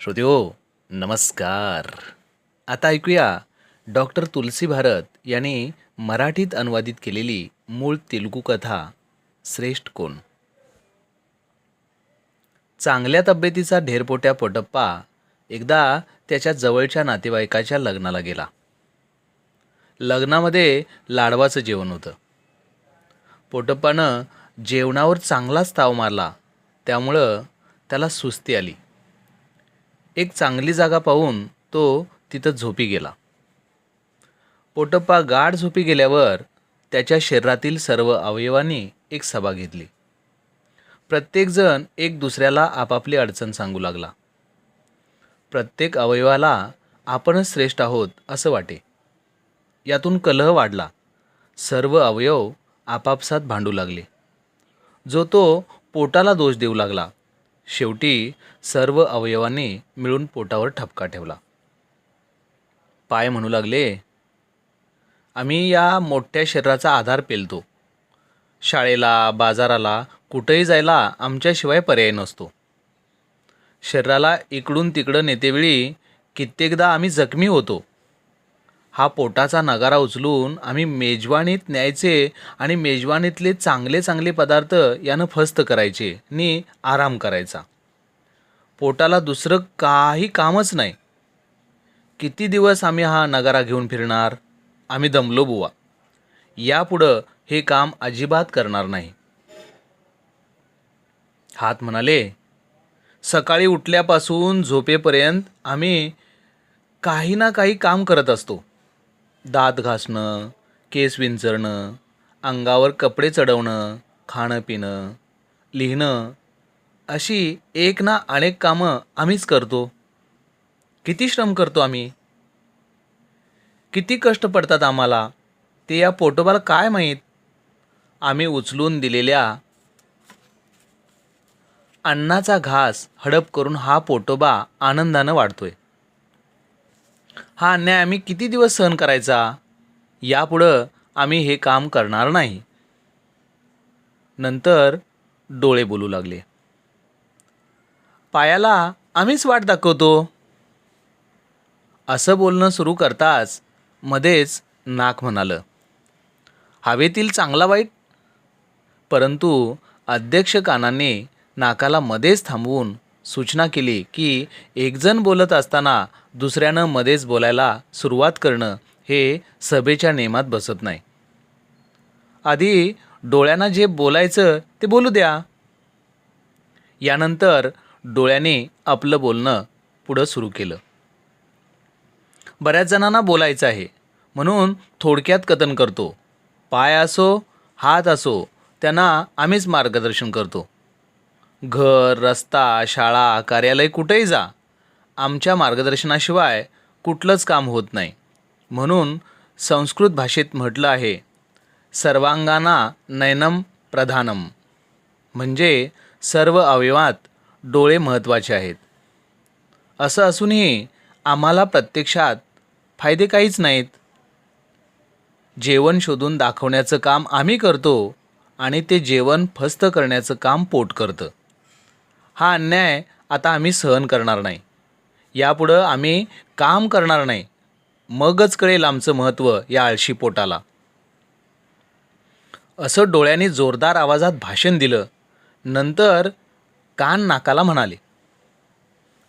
श्रोत्यो हो, नमस्कार. आता ऐकूया डॉक्टर तुलसी भारत यांनी मराठीत अनुवादित केलेली मूळ तेलुगू कथा श्रेष्ठ कोण? चांगल्या तब्येतीचा ढेरपोट्या पोटप्पा एकदा त्याच्या जवळच्या नातेवाईकाच्या लग्नाला गेला. लग्नामध्ये लाडवाचं जेवण होतं. पोटप्पानं जेवणावर चांगलाच ताव मारला त्यामुळं त्याला सुस्ती आली. एक चांगली जागा पाहून तो तिथं झोपी गेला. पोटप्पा गाढ झोपी गेल्यावर त्याच्या शरीरातील सर्व अवयवांनी एक सभा घेतली. प्रत्येकजण एक दुसऱ्याला आपापली अडचण सांगू लागला. प्रत्येक अवयवाला आपणच श्रेष्ठ आहोत असं वाटे. यातून कलह वाढला. सर्व अवयव आपापसात भांडू लागले. जो तो पोटाला दोष देऊ लागला. शेवटी सर्व अवयवांनी मिळून पोटावर ठपका ठेवला. पाय म्हणू लागले आम्ही या मोठ्या शरीराचा आधार पेलतो. शाळेला बाजाराला कुठंही जायला आमच्याशिवाय पर्याय नसतो. शरीराला इकडून तिकडं नेतेवेळी कित्येकदा आम्ही जखमी होतो. हा पोटाचा नगारा उचलून आम्ही मेजवानीत न्यायचे आणि मेजवानीतले चांगले चांगले पदार्थ यानं फस्त करायचे नि आराम करायचा. पोटाला दुसरं काही कामच नाही. किती दिवस आम्ही हा नगारा घेऊन फिरणार? आम्ही दमलो बुवा. यापुढं हे काम अजिबात करणार नाही. हात म्हणाले सकाळी उठल्यापासून झोपेपर्यंत आम्ही काही ना काही काम करत असतो. दात घासणं केस विंचरणं अंगावर कपडे चढवणं खाणं पिणं लिहिणं अशी एक ना अनेक कामं आम्हीच करतो. किती श्रम करतो आम्ही? किती कष्ट पडतात आम्हाला? ते या पोटोबाला काय माहीत? आम्ही उचलून दिलेल्या अन्नाचा घास हडप करून हा पोटोबा आनंदानं वाढतोय. हा अन्याय आम्ही किती दिवस सहन करायचा? यापुढं आम्ही हे काम करणार नाही. नंतर डोळे बोलू लागले. पायाला आम्हीच वाट दाखवतो. असं बोलणं सुरू करताच मध्येच नाक म्हणालं. हवेतील चांगला वाईट? परंतु अध्यक्ष कानाने नाकाला मध्येच थांबवून सूचना केली की एकजण बोलत असताना दुसऱ्यानं मध्येच बोलायला सुरुवात करणं हे सभेच्या नियमात बसत नाही. आधी डोळ्यांना जे बोलायचं ते बोलू द्या. यानंतर डोळ्याने आपलं बोलणं पुढं सुरू केलं. बऱ्याच जणांना बोलायचं आहे. म्हणून थोडक्यात कथन करतो. पाय असो हात असो त्यांना आम्हीच मार्गदर्शन करतो. घर रस्ता शाळा कार्यालय कुठेही जा. आमच्या मार्गदर्शनाशिवाय कुठलंच काम होत नाही. म्हणून संस्कृत भाषेत म्हटलं आहे सर्वांगाना नयनम प्रधानम. म्हणजे सर्व अवयवात डोळे महत्त्वाचे आहेत. असं असूनही आम्हाला प्रत्यक्षात फायदे काहीच नाहीत. जेवण शोधून दाखवण्याचं काम आम्ही करतो आणि ते जेवण फस्त करण्याचं काम पोट करतं. हा अन्याय आता आम्ही सहन करणार नाही. यापुढं आम्ही काम करणार नाही. मगच कळेल आमचं महत्त्व या आळशी पोटाला. असं डोळ्यांनी जोरदार आवाजात भाषण दिलं. नंतर कान नाकाला म्हणाले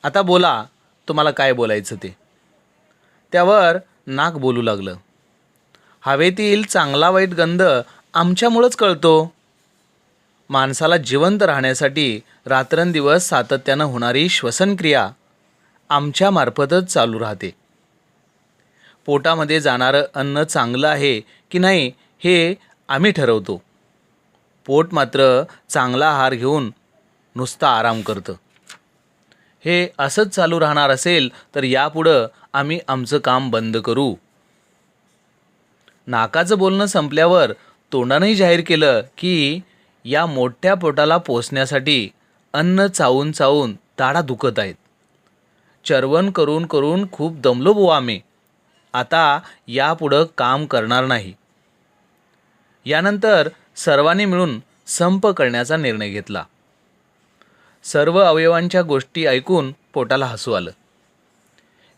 आता बोला तुम्हाला काय बोलायचं ते? त्यावर नाक बोलू लागलं. हवेतील चांगला वाईट गंध आमच्यामुळंच कळतो. माणसाला जिवंत राहण्यासाठी रात्रंदिवस सातत्यानं होणारी श्वसनक्रिया आमच्यामार्फतच चालू राहते. पोटामध्ये जाणारं अन्न चांगलं आहे की नाही हे आम्ही ठरवतो. पोट मात्र चांगला आहार घेऊन नुसता आराम करतं. हे असंच चालू राहणार असेल तर यापुढं आम्ही आमचं काम बंद करू. नाकाचं बोलणं संपल्यावर तोंडानंही जाहीर केलं की या मोठ्या पोटाला पोचण्यासाठी अन्न चावून चावून दाढा दुखत आहेत. चरवण करून करून खूप दमलो बुवा आम्ही. आता यापुढं काम करणार नाही. यानंतर सर्वांनी मिळून संप करण्याचा निर्णय घेतला. सर्व अवयवांच्या गोष्टी ऐकून पोटाला हसू आलं.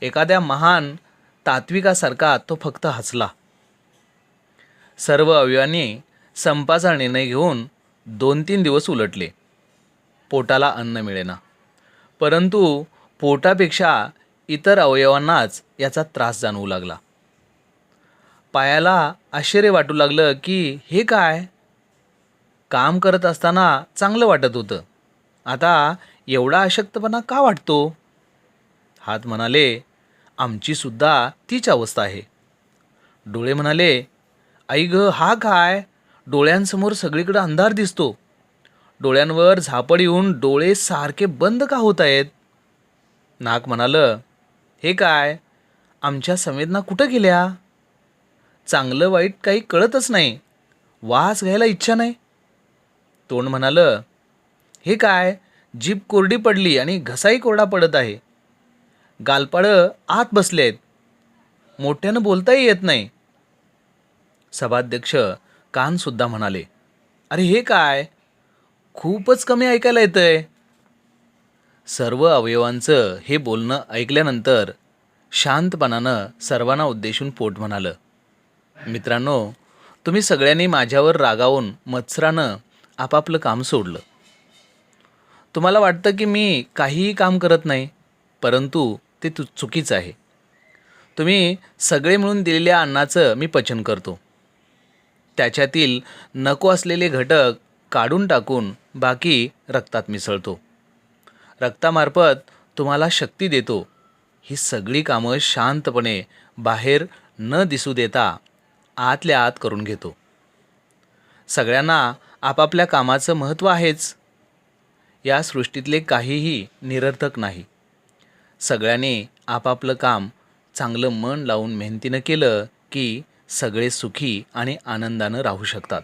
एखाद्या महान तात्विकासारखा तो फक्त हसला. सर्व अवयवांनी संपाचा निर्णय घेऊन दोन तीन दिवस उलटले. पोटाला अन्न मिळेना. परंतु पोटापेक्षा इतर अवयवांनाच याचा त्रास जाणवू लागला. पायाला आश्चर्य वाटू लागलं की हे काय? काम करत असताना चांगलं वाटत होतं. आता एवढा अशक्तपणा का वाटतो? हात म्हणाले आमचीसुद्धा तीच अवस्था आहे. डोळे म्हणाले आई ग हा काय? डोळ्यांसमोर सगळीकडे अंधार दिसतो. डोळ्यांवर झापड येऊन डोळे सारखे बंद का होत आहेत? नाक म्हणालं हे काय? आमच्या संवेदना कुठं गेल्या? चांगलं वाईट काही कळतच नाही. वास घ्यायला इच्छा नाही. तोंड म्हणालं हे काय? जीप कोरडी पडली आणि घसाही कोरडा पडत आहे. गालपाडं आत बसले आहेत मोठ्यानं बोलताही येत नाही. सभाध्यक्ष कानसुद्धा म्हणाले अरे हे काय? खूपच कमी ऐकायला येतं आहे सर्व अवयवांचं हे बोलणं ऐकल्यानंतर शांतपणानं सर्वांना उद्देशून पोट म्हणालं मित्रांनो तुम्ही सगळ्यांनी माझ्यावर रागावून मत्सरानं आपापलं काम सोडलं. तुम्हाला वाटतं की मी काहीही काम करत नाही परंतु ते तु चुकीचं आहे. तुम्ही सगळे मिळून दिलेल्या अन्नाचं मी पचन करतो. त्याच्यातील नको असलेले घटक काढून टाकून बाकी रक्तात मिसळतो. रक्तामार्फत तुम्हाला शक्ती देतो. ही सगळी कामं शांतपणे बाहेर न दिसू देता आतल्या आत करून घेतो. सगळ्यांना आपापल्या कामाचं महत्त्व आहेच. या सृष्टीतले काहीही निरर्थक नाही. सगळ्यांनी आपापलं काम चांगलं मन लावून मेहनतीनं केलं की सगळे सुखी आणि आनंदानं राहू शकतात.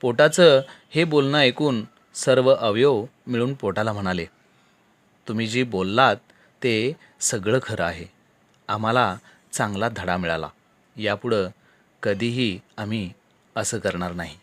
पोटाचं हे बोलणं ऐकून सर्व अवयव मिळून पोटाला म्हणाले तुम्ही जी बोललात ते सगळं खरं आहे. आम्हाला चांगला धडा मिळाला. यापुढं कधीही आम्ही असं करणार नाही.